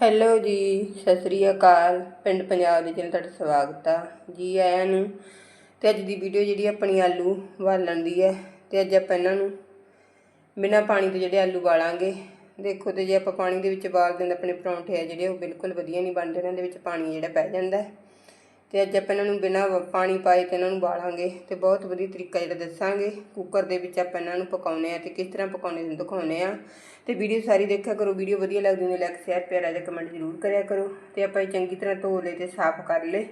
Hello ਜੀ, ਸਤਿ ਸ੍ਰੀ ਅਕਾਲ। ਪਿੰਡ ਪੰਜਾਬ ਦੇ ਚੈਨਲ ਤੁਹਾਡਾ ਸਵਾਗਤ ਆ। ਜੀ ਆਇਆਂ ਨੂੰ। ਤੇ ਅੱਜ ਦੀ ਵੀਡੀਓ ਜਿਹੜੀ ਆਪਣੀ ਆਲੂ ਉਬਾਲਣ ਦੀ ਹੈ, ਤੇ ਅੱਜ ਆਪਾਂ ਇਹਨਾਂ ਨੂੰ ਬਿਨਾਂ ਪਾਣੀ ਤੋਂ ਜਿਹੜੇ ਆਲੂ ਉਬਾਲਾਂਗੇ ਦੇਖੋ ਤੇ ਜੇ ਆਪਾਂ ਪਾਣੀ ਦੇ ਵਿੱਚ ਉਬਾਲਦੇ ਹਾਂ ਆਪਣੇ ਪਰੌਂਠੇ ਆ ਜਿਹੜੇ, ਉਹ ਬਿਲਕੁਲ ਵਧੀਆ ਨਹੀਂ ਬਣਦੇ, ਇਹਨਾਂ ਦੇ ਵਿੱਚ ਪਾਣੀ ਜਿਹੜਾ ਪੈ ਜਾਂਦਾ ਹੈ। ਤੇ ਅੱਜ ਆਪਾਂ ਇਹਨਾਂ ਨੂੰ ਬਿਨਾਂ ਵ- ਪਾਣੀ ਪਾਏ ਤੇ ਇਹਨਾਂ ਨੂੰ ਬਾਲਾਂਗੇ ਤੇ ਬਹੁਤ ਵਧੀਆ ਤਰੀਕਾ ਜਿਹੜਾ ਦੱਸਾਂਗੇ। ਕੁੱਕਰ ਦੇ ਵਿੱਚ ਆਪਾਂ ਇਹਨਾਂ ਨੂੰ ਪਕਾਉਨੇ ਆ ਤੇ ਕਿਸ ਤਰ੍ਹਾਂ ਪਕਾਉਣੇ ਨੂੰ ਦਿਖਾਉਨੇ ਆ। ਤੇ ਵੀਡੀਓ ਸਾਰੀ ਦੇਖਿਆ ਕਰੋ ਵੀਡੀਓ ਵਧੀਆ ਲੱਗਦੀ ਹੁੰਦੀ ਲਾਈਕ ਸ਼ੇਅਰ ਪਿਆਰਾ ਜਿਹਾ ਕਮੈਂਟ ਜ਼ਰੂਰ ਕਰਿਆ ਕਰੋ। ਤੇ ਆਪਾਂ ਇਹ ਚੰਗੀ ਤਰ੍ਹਾਂ ਧੋ ਲਏ ਤੇ ਸਾਫ਼ ਕਰ ਲਏ।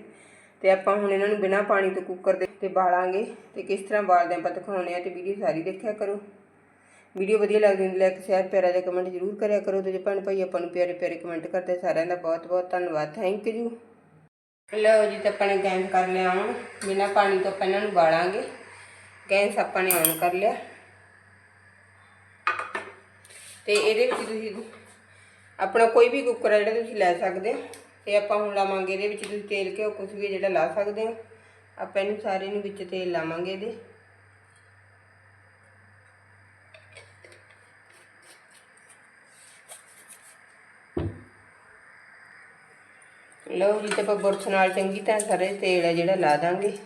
ਤੇ ਆਪਾਂ ਹੁਣ ਇਹਨਾਂ ਨੂੰ ਬਿਨਾਂ ਪਾਣੀ ਤੋਂ ਕੁੱਕਰ ਦੇ ਤੇ ਬਾਲਾਂਗੇ। ਤੇ ਕਿਸ ਤਰ੍ਹਾਂ ਬਾਲਦੇ ਆਪਾਂ ਦਿਖਾਉਨੇ ਆ ਤੇ ਵੀਡੀਓ ਸਾਰੀ ਦੇਖਿਆ ਕਰੋ। ਵੀਡੀਓ ਵਧੀਆ ਲੱਗਦੀ ਹੁੰਦੀ ਲਾਈਕ ਸ਼ੇਅਰ ਪਿਆਰਾ ਜਿਹਾ ਕਮੈਂਟ ਜ਼ਰੂਰ ਕਰਿਆ ਕਰੋ। ਤੇ ਜੇ ਭੈਣ ਭਾਈ ਆਪਾਂ ਨੂੰ ਪਿਆਰੇ ਪਿਆਰੇ ਕਮੈਂਟ ਕਰਦੇ ਸਾਰਿਆਂ ਦਾ ਬਹੁਤ ਬਹੁਤ ਧੰਨਵਾਦ। ਥੈਂਕ ਯੂ ਲਓ ਜੀ ਤਾਂ ਆਪਾਂ ਨੇ ਗੈਸ ਕਰ ਲਿਆ ਹੁਣ। ਬਿਨਾਂ ਪਾਣੀ ਤੋਂ ਆਪਾਂ ਇਹਨਾਂ ਨੂੰ ਬਾਲਾਂਗੇ। ਗੈਸ ਆਪਾਂ ਨੇ ਔਨ ਕਰ ਲਿਆ। ਤੇ ਇਹਦੇ ਵਿੱਚ ਤੁਸੀਂ ਆਪਣਾ ਕੋਈ ਵੀ ਕੁੱਕਰ ਹੈ ਜਿਹੜਾ ਤੁਸੀਂ ਲੈ ਸਕਦੇ ਹੋ। ਤੇ ਆਪਾਂ ਹੁਣ ਲਾਵਾਂਗੇ ਇਹਦੇ ਵਿੱਚ ਤੁਸੀਂ ਤੇਲ ਘਿਓ ਕੁਝ ਵੀ ਜਿਹੜਾ ਲਾ ਸਕਦੇ ਹੋ। ਆਪਾਂ ਇਹਨੂੰ ਸਾਰੇ ਨੂੰ ਵਿੱਚ ਤੇਲ ਲਾਵਾਂਗੇ ਇਹਦੇ। ਲਓ ਜੀ, ਤੇ ਆਪਾਂ ਬੁਰਸ਼ ਨਾਲ ਚੰਗੀ ਤਰ੍ਹਾਂ ਸਾਰੇ ਤੇਲ ਹੈ ਜਿਹੜਾ ਲਾ ਦਾਂਗੇ।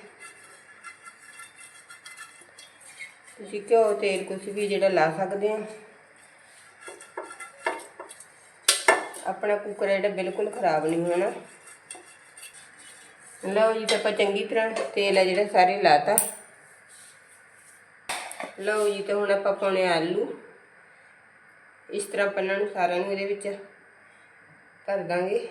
ਤੁਸੀਂ ਘਿਓ, ਤੇਲ ਕੁਝ ਵੀ ਜਿਹੜਾ ਲਾ ਸਕਦੇ ਹੋ। ਆਪਣਾ ਕੁੱਕਰ ਹੈ ਜਿਹੜਾ ਬਿਲਕੁਲ ਖਰਾਬ ਨਹੀਂ ਹੋਣਾ। ਲਓ ਜੀ, ਤੇ ਆਪਾਂ ਚੰਗੀ ਤਰ੍ਹਾਂ ਤੇਲ ਹੈ ਜਿਹੜਾ ਸਾਰੇ ਲਾਤਾ। ਲਓ ਜੀ, ਤੇ ਹੁਣ ਆਪਾਂ ਪਾਉਣੇ ਆਲੂ। ਇਸ ਤਰ੍ਹਾਂ ਪੰਨਾਂ ਨੂੰ ਸਾਰਿਆਂ ਨੂੰ ਇਹਦੇ ਵਿੱਚ ਭਰ ਦਾਂਗੇ।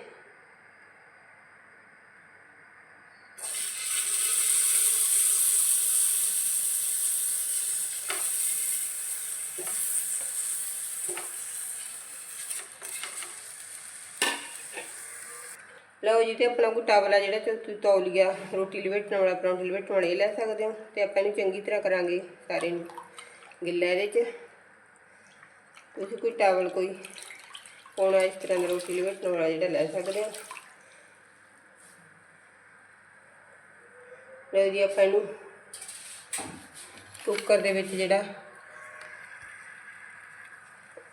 ਲਓ ਜੀ ਤੇ ਆਪਣਾ ਕੋਈ ਟਾਵਲਾ ਜਿਹੜਾ ਤੁਸੀਂ ਤੌਲੀਆ ਰੋਟੀ ਲਵੇਟਣ ਵਾਲਾ, ਪਰੌਂਠੀ ਲਵੇਟਣ ਵਾਲਾ, ਇਹ ਲੈ ਸਕਦੇ ਹੋ ਤੇ ਆਪਾਂ ਇਹਨੂੰ ਚੰਗੀ ਤਰ੍ਹਾਂ ਕਰਾਂਗੇ ਸਾਰੇ ਨੂੰ ਗਿੱਲਾ ਇਹਦੇ 'ਚ। ਤੁਸੀਂ ਕੋਈ ਟਾਵਲ ਕੋਈ ਪਾਉਣਾ, ਇਸ ਤਰ੍ਹਾਂ ਦਾ ਰੋਟੀ ਲਵੇਟਣ ਵਾਲਾ ਜਿਹੜਾ ਲੈ ਸਕਦੇ ਹੋ। ਲਓ ਜੀ ਆਪਾਂ ਇਹਨੂੰ ਕੁੱਕਰ ਦੇ ਵਿੱਚ ਜਿਹੜਾ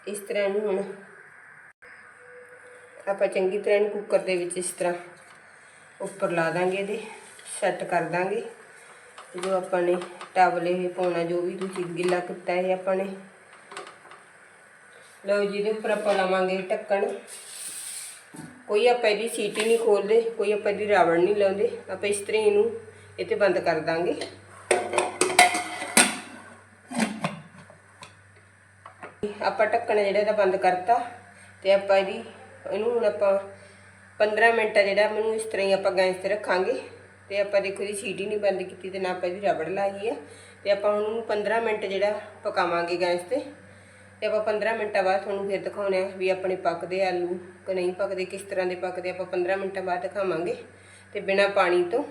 ਇਸ ਤਰ੍ਹਾਂ ਇਹਨੂੰ ਹੁਣ ਆਪਾਂ ਚੰਗੀ ਤਰ੍ਹਾਂ ਇਹਨੂੰ ਕੁੱਕਰ ਦੇ ਵਿੱਚ ਇਸ ਤਰ੍ਹਾਂ ਉੱਪਰ ਲਾ ਦਾਂਗੇ ਇਹਦੇ ਸੈੱਟ ਕਰ ਦਾਂਗੇ। ਜੋ ਆਪਾਂ ਨੇ ਟਾਵਲੇ ਇਹ ਪਾਉਣਾ, ਜੋ ਵੀ ਤੁਸੀਂ ਗਿੱਲਾ ਕੀਤਾ ਹੈ ਆਪਾਂ ਨੇ। ਲਓ ਜੀ, ਇਹਦੇ ਉੱਪਰ ਆਪਾਂ ਲਾਵਾਂਗੇ ਢੱਕਣ। ਕੋਈ ਆਪਾਂ ਇਹਦੀ ਸੀਟੀ ਨਹੀਂ ਖੋਲਦੇ, ਕੋਈ ਆਪਾਂ ਇਹਦੀ ਰਾਵਣ ਨਹੀਂ ਲਾਉਂਦੇ। ਆਪਾਂ ਇਸ ਤਰ੍ਹਾਂ ਇਹਨੂੰ ਇਹ ਤੇ ਬੰਦ ਕਰ ਦਾਂਗੇ। ਆਪਾਂ ਢੱਕਣ ਜਿਹੜਾ ਇਹਦਾ ਬੰਦ ਕਰਤਾ, ਤੇ ਆਪਾਂ ਇਹਦੀ ਇਹਨੂੰ ਹੁਣ ਆਪਾਂ 15 ਮਿੰਟ ਆ ਜਿਹੜਾ ਮੈਨੂੰ ਇਸ ਤਰ੍ਹਾਂ ਹੀ ਆਪਾਂ ਗੈਸ ਤੇ ਰੱਖਾਂਗੇ ਤੇ ਆਪਾਂ ਦੇਖੋ ਜੀ ਸੀਟੀ ਨਹੀਂ ਬੰਦ ਕੀਤੀ ਤੇ ਨਾ ਆਪਾਂ ਇਹਦੀ ਰਬੜ ਲਾਈ ਹੈ ਤੇ ਆਪਾਂ ਹੁਣ ਉਹਨੂੰ 15 ਮਿੰਟ ਜਿਹੜਾ ਪਕਾਵਾਂਗੇ ਗੈਸ ਤੇ। ਤੇ ਆਪਾਂ 15 ਮਿੰਟਾਂ ਬਾਅਦ ਤੁਹਾਨੂੰ ਫਿਰ ਦਿਖਾਉਣੇ ਆ ਵੀ ਆਪਣੇ ਪੱਕਦੇ ਆਲੂ ਕਿ ਨਹੀਂ ਪੱਕਦੇ, ਕਿਸ ਤਰ੍ਹਾਂ ਦੇ ਪੱਕਦੇ ਆਪਾਂ 15 ਮਿੰਟਾਂ ਬਾਅਦ ਦਿਖਾਵਾਂਗੇ। ਤੇ ਬਿਨਾ ਪਾਣੀ ਤੋਂ।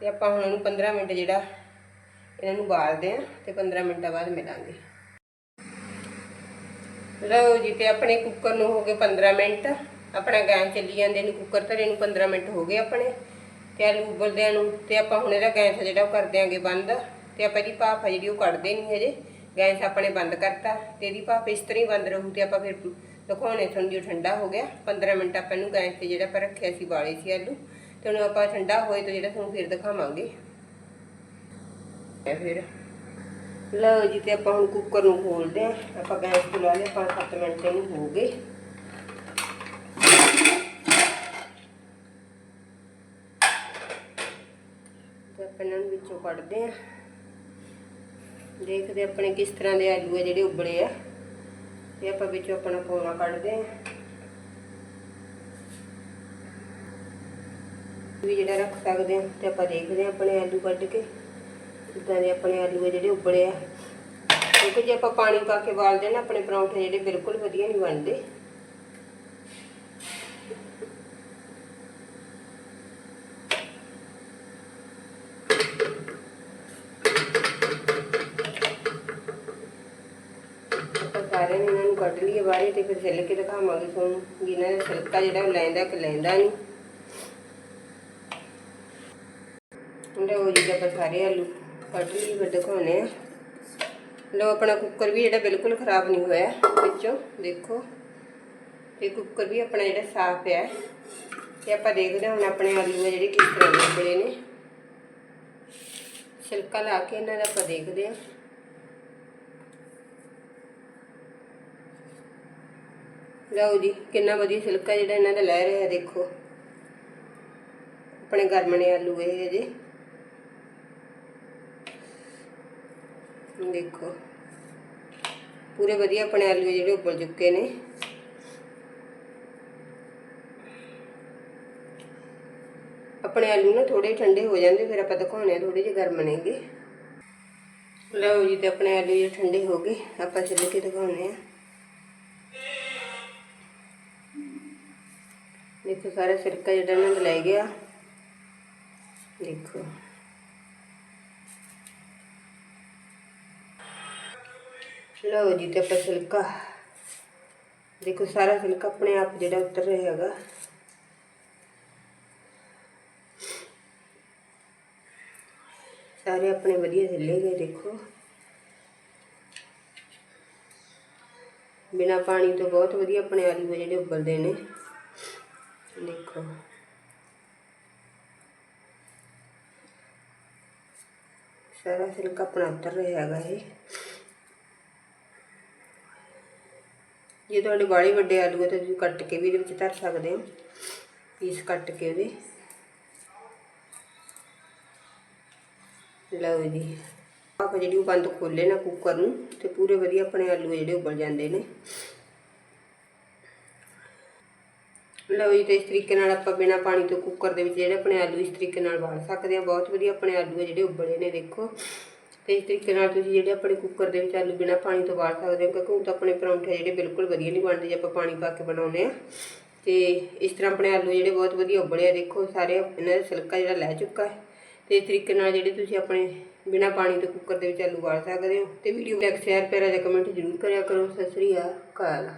ਤੇ ਆਪਾਂ ਹੁਣ ਉਹਨੂੰ 15 ਮਿੰਟ ਜਿਹੜਾ ਇਹਨਾਂ ਨੂੰ ਉਬਾਲਦੇ ਆ ਤੇ 15 ਮਿੰਟਾਂ ਬਾਅਦ ਮਿਲਾਂਗੇ। ਲਓ ਜੀ ਤੇ ਆਪਣੇ ਕੁੱਕਰ ਨੂੰ ਹੋ ਗਏ 15 ਮਿੰਟ। ਆਪਣਾ ਗੈਸ ਚੱਲੀ ਜਾਂਦੇ ਨੂੰ ਕੁੱਕਰ ਧਰੇ ਨੂੰ 15 ਮਿੰਟ ਹੋ ਗਏ ਆਪਣੇ। ਤੇ ਆਲੂ ਉਬਲਦਿਆਂ ਨੂੰ ਤੇ ਆਪਾਂ ਹੁਣ ਇਹਦਾ ਗੈਸ ਜਿਹੜਾ ਉਹ ਕਰ ਦਿਆਂਗੇ ਬੰਦ। ਤੇ ਆਪਾਂ ਇਹਦੀ ਭਾਫ ਜਿਹੜੀ ਉਹ ਕੱਢਦੇ ਨਹੀਂ ਹਜੇ। ਗੈਸ ਆਪਣੇ ਬੰਦ ਕਰਤਾ। ਤੇ ਇਹਦੀ ਭਾਫ ਇਸ ਤਰ੍ਹਾਂ ਹੀ ਬੰਦ ਰਹੂ ਤੇ ਆਪਾਂ ਫਿਰ ਦਿਖਾਉਣੇ ਤੁਹਾਨੂੰ ਜੋ ਠੰਡਾ ਹੋ ਗਿਆ। 15 ਮਿੰਟ ਆਪਾਂ ਇਹਨੂੰ ਗੈਸ ਤੇ ਜਿਹੜਾ ਆਪਾਂ ਰੱਖਿਆ ਸੀ ਬਾਲੇ ਸੀ ਆਲੂ। ਤੇ ਉਹਨੂੰ ਆਪਾਂ ਠੰਡਾ ਹੋਏ ਤਾਂ ਜਿਹੜਾ ਤੁਹਾਨੂੰ ਫਿਰ ਦਿਖਾਵਾਂਗੇ। ਫਿਰ ਲਓ ਜੀ ਤੇ ਆਪਾਂ ਹੁਣ ਕੁੱਕਰ ਨੂੰ ਖੋਲਦੇ ਆਂ ਆਪਾਂ ਗੈਸ ਤੇ ਲਾ ਲਿਆ 5-7 ਮਿੰਟ ਇਹਨੂੰ ਹੋ ਗਏ। ਤੇ ਆਪਾਂ ਇਹਨਾਂ ਨੂੰ ਵਿੱਚੋਂ ਕੱਢਦੇ ਆਂ ਦੇਖਦੇ ਆਪਣੇ ਕਿਸ ਤਰ੍ਹਾਂ ਦੇ ਆਲੂ ਆ ਜਿਹੜੇ ਉਬਲੇ ਆ। ਤੇ ਆਪਾਂ ਵਿੱਚੋਂ ਆਪਣਾ ਕੋਣਾ ਕੱਢਦੇ ਆਂ ਵੀ ਜਿਹੜਾ ਰੱਖ ਸਕਦੇ ਆ ਤੇ ਆਪਾਂ ਦੇਖਦੇ ਆਂ ਆਪਣੇ ਆਲੂ ਕੱਢ ਕੇ। ਇਦਾਂ ਦੇ ਆਪਣੇ ਆਲੂ ਆ ਜਿਹੜੇ ਉਬਲੇ ਆ। ਦੇਖੋ ਜੇ ਆਪਾਂ ਪਾਣੀ ਪਾ ਕੇ ਉਬਾਲਦੇ ਨਾ ਆਪਣੇ ਪਰੌਂਠੇ ਜਿਹੜੇ ਬਿਲਕੁਲ ਵਧੀਆ ਨਹੀਂ ਬਣਦੇ। ਸਾਰੇ ਇਹਨਾਂ ਨੂੰ ਕੱਢ ਲਈਏ ਬਾਹਰ ਤੇ ਫਿਰ ਛਿੱਲ ਕੇ ਦਿਖਾਵਾਂਗੇ ਤੁਹਾਨੂੰ ਵੀ ਇਹਨਾਂ ਦਾ ਛਿਲਕਾ ਜਿਹੜਾ ਉਹ ਲੈਂਦਾ ਕਿ ਲੈਂਦਾ ਨਹੀਂ। ਲਓ ਜੀ ਆਪਾਂ ਸਾਰੇ ਆਲੂ ਕੱਢ ਲਈ ਫਿਰ ਆ ਲਓ ਆਪਣਾ ਕੁੱਕਰ ਵੀ ਜਿਹੜਾ ਬਿਲਕੁਲ ਖਰਾਬ ਨਹੀਂ ਹੋਇਆ, ਵਿੱਚੋਂ ਦੇਖੋ। ਤੇ ਕੁੱਕਰ ਵੀ ਆਪਣਾ ਜਿਹੜਾ ਸਾਫ਼ ਹੈ। ਤੇ ਆਪਾਂ ਦੇਖਦੇ ਹਾਂ ਹੁਣ ਆਪਣੇ ਆਲੂ ਆ ਜਿਹੜੇ ਕਿਸ ਤਰ੍ਹਾਂ ਦੇ ਨੇ। ਛਿਲਕਾ ਲਾ ਕੇ ਇਹਨਾਂ ਦਾ ਆਪਾਂ ਦੇਖਦੇ ਹਾਂ। ਲਓ ਜੀ, ਕਿੰਨਾ ਵਧੀਆ ਛਿਲਕਾ ਜਿਹੜਾ ਇਹਨਾਂ ਦਾ ਲੈ ਰਿਹਾ, ਦੇਖੋ। ਆਪਣੇ ਗਰਮਣੇ ਆਲੂ ਇਹ ਜੇ ਦੇਖੋ ਪੂਰੇ ਵਧੀਆ ਆਪਣੇ ਆਲੂ ਜਿਹੜੇ ਉੱਬਲ ਚੁੱਕੇ ਨੇ ਆਪਣੇ ਆਲੂ ਨਾ ਥੋੜੇ ਠੰਡੇ ਹੋ ਜਾਂਦੇ ਫਿਰ ਆਪਾਂ ਦਿਖਾਉਣੇ ਆ ਥੋੜੇ ਜਿਹੇ ਗਰਮ ਨੇਗੇ ਲਓ ਜੀ ਤੇ ਆਪਣੇ ਆਲੂ ਜਿਹੜੇ ਠੰਡੇ ਹੋ ਗਏ ਆਪਾਂ ਛਿੱਲ ਕੇ ਦਿਖਾਉਣੇ ਆ ਦੇਖੋ ਸਾਰਾ ਸਿਰਕਾ ਜਿਹੜਾ ਇਹਨਾਂ ਦਾ ਲੈ ਗਿਆ ਦੇਖੋ ਲਓ ਜੀ ਤੇ ਆਪਾਂ ਛਿਲਕਾ ਦੇਖੋ ਸਾਰਾ ਛਿਲਕਾ ਆਪਣੇ ਆਪ ਜਿਹੜਾ ਉਤਰ ਰਿਹਾ ਹੈਗਾ। ਸਾਰੇ ਆਪਣੇ ਵਧੀਆ ਛਿੱਲੇ ਗਏ, ਦੇਖੋ। ਬਿਨਾ ਪਾਣੀ ਤੋਂ ਬਹੁਤ ਵਧੀਆ ਆਪਣੇ ਆਲੂ ਆ ਜਿਹੜੇ ਉਬਲਦੇ ਨੇ। ਦੇਖੋ। ਸਾਰਾ ਛਿਲਕਾ ਆਪਣਾ ਉਤਰ ਰਿਹਾ ਹੈਗਾ ਜੇ ਤੁਹਾਡੇ ਬਾੜੇ ਵੱਡੇ ਆਲੂ ਆ ਤਾਂ ਤੁਸੀਂ ਕੱਟ ਕੇ ਵੀ ਇਹਦੇ ਵਿੱਚ ਧਰ ਸਕਦੇ ਹੋ ਪੀਸ ਕੱਟ ਕੇ ਉਹਦੇ। ਲਓ ਜੀ। ਆਪਾਂ ਜਿਹੜੀ ਉਹ ਬੰਦ ਖੋਲੇ ਨਾ ਕੁੱਕਰ ਨੂੰ, ਤੇ ਪੂਰੇ ਵਧੀਆ ਆਪਣੇ ਆਲੂ ਜਿਹੜੇ ਉਬਲ ਜਾਂਦੇ ਨੇ। ਲਓ ਜੀ, ਤੇ ਇਸ ਤਰੀਕੇ ਨਾਲ ਆਪਾਂ ਬਿਨਾ ਪਾਣੀ ਤੋਂ ਕੁੱਕਰ ਦੇ ਵਿੱਚ ਜਿਹੜੇ ਆਪਣੇ ਆਲੂ ਇਸ ਤਰੀਕੇ ਨਾਲ ਬਾਲ ਸਕਦੇ ਹਾਂ। ਬਹੁਤ ਵਧੀਆ ਆਪਣੇ ਆਲੂ ਆ ਜਿਹੜੇ ਉਬਲੇ ਨੇ, ਦੇਖੋ। ਤੇ ਇਸ ਤਰੀਕੇ ਨਾਲ ਤੁਸੀਂ ਜਿਹੜੇ ਆਪਣੇ ਕੁੱਕਰ ਦੇ ਵਿੱਚ ਆਲੂ ਬਿਨਾ ਪਾਣੀ ਤੋਂ ਬਾਲ ਸਕਦੇ ਹੋ, ਕਿਉਂਕਿ ਉਹ ਤਾਂ ਆਪਣੇ ਪਰੌਂਠੇ ਜਿਹੜੇ ਬਿਲਕੁਲ ਵਧੀਆ ਨਹੀਂ ਬਣਦੇ, ਜੇ ਆਪਾਂ ਪਾਣੀ ਪਾ ਕੇ ਬਣਾਉਂਦੇ ਆ। ਤੇ ਇਸ ਤਰ੍ਹਾਂ ਆਪਣੇ ਆਲੂ ਜਿਹੜੇ ਬਹੁਤ ਵਧੀਆ ਉਬਲੇ ਆ, ਦੇਖੋ ਸਾਰੇ ਇਹਨਾਂ ਦਾ ਸਿਲਕਾ ਜਿਹੜਾ ਲੈ ਚੁੱਕਾ ਹੈ। ਤੇ ਇਸ ਤਰੀਕੇ ਨਾਲ ਜਿਹੜੇ ਤੁਸੀਂ ਆਪਣੇ ਬਿਨਾ ਪਾਣੀ ਤੋਂ ਕੁੱਕਰ ਦੇ ਵਿੱਚ ਆਲੂ ਬਾਲ ਸਕਦੇ ਹੋ। ਤੇ ਵੀਡੀਓ ਲਾਈਕ ਸ਼ੇਅਰ ਪਿਆਰਾ ਜਾਂ ਕਮੈਂਟ ਜ਼ਰੂਰ ਕਰਿਆ ਕਰੋ। ਸਤਿ ਸ੍ਰੀ ਅਕਾਲ।